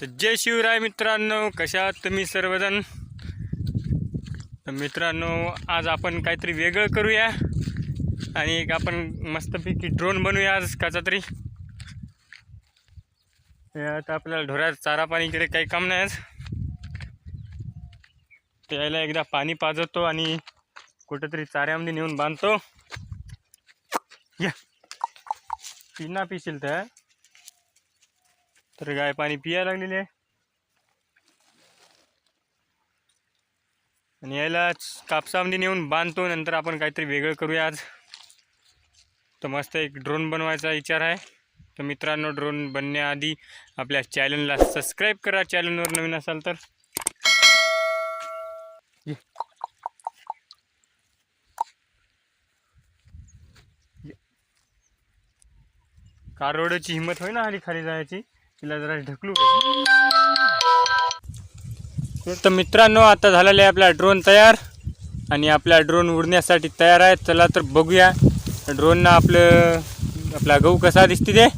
तर जय शिवराय मित्रांनो कशा आहात तुम्ही सर्वजण? तर मित्रांनो आज आपण काहीतरी वेगळं करूया आणि एक आपण मस्तपैकी ड्रोन बनवूया आज कसा तरी. आता आपल्याला ढोऱ्यात चारा पाणी इकडे काही काम नाही आज. त्याला एकदा पाणी पाजवतो आणि कुठंतरी चाऱ्यामध्ये नेऊन बांधतो. या. पिना पिशील तर. तर गाय पाणी पियायला लागलेली आहे. आणि यायला कापसामध्ये नेऊन बांधतो नंतर आपण काहीतरी वेगळं करूया आज. तर मस्त एक ड्रोन बनवायचा विचार आहे. तर मित्रांनो ड्रोन बनण्याआधी आपल्या चॅनलला सबस्क्राईब करा. चॅनलवर नवीन असाल तर. कारोडची कार रोडची हिंमत होय ना हली खाली जायची. तिला जरा ढकलू तर मित्रांनो आता झालेला आहे आपला ड्रोन तयार. आणि आपला ड्रोन उडण्यासाठी तयार आहे. चला तर बघूया. ड्रोननं आपलं आपला गहू कसा दिसते ते.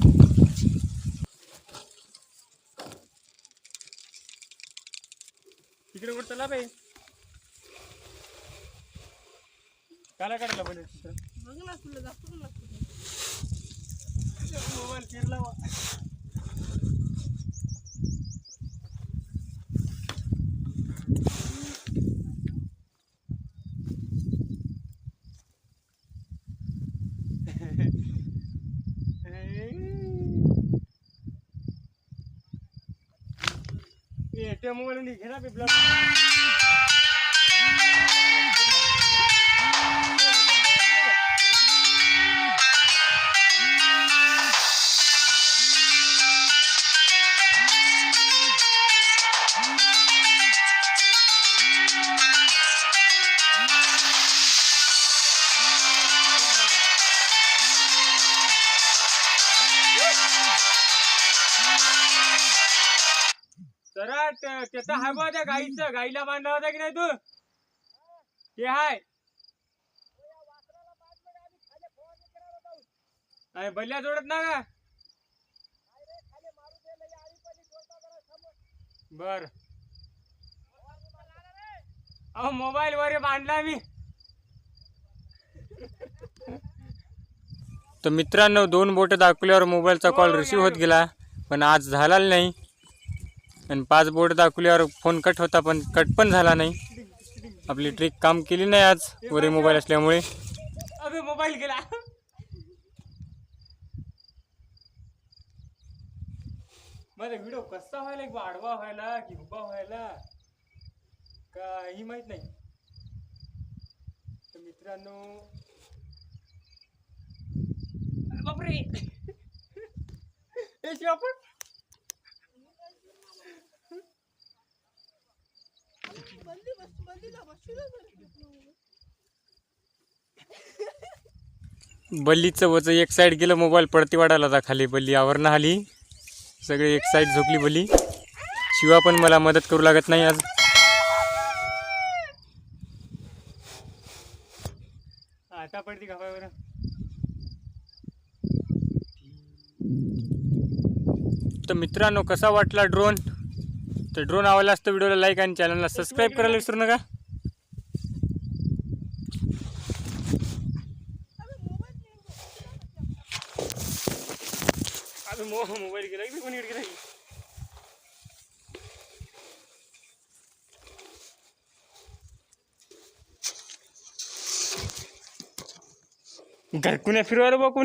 तिकडे चला बाई. काला काढला पहिले मोबाईल फिरला बा. ए, त्या मोबाईल घे त्याचा हाय बा त्या गाईचं. गाईला बांधला होता की नाही तू? ते हाय. अरे बल्ल्या जोडत ना का बर. अहो मोबाईल वर बांधला मी. तर मित्रांनो दोन बोट दाखवल्यावर मोबाईलचा कॉल रिसीव्ह होत गेला पण आज झाला नाही. आणि पाच बोर्ड दाखवल्यावर फोन कट होता पण कट पण झाला नाही. आपली ट्रिक काम केली नाही आज वरे मोबाईल असल्यामुळे. अबे मोबाईल गेला. माझा व्हिडिओ कसा व्हायला की आडवा व्हायला की उभा व्हायला? काही माहीत नाही. तर मित्रांनो अरे बापरे. आपण बसशील बल्लीचं वच एक साईड गेलं मोबाईल पडती वाढायला होता खाली. बल्ली आवरणं आली. सगळे एक साईड झोपली बल्ली. शिवा पण मला मदत करू लागत नाही आज. आता पडती बरं? तर मित्रांनो कसा वाटला ड्रोन तर ड्रोन आवडला असतं व्हिडिओला लाईक आणि चॅनलला सबस्क्राईब करायला विसरू मो मोबाईल गेला की कोणी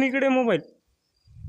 गेला मोबाईल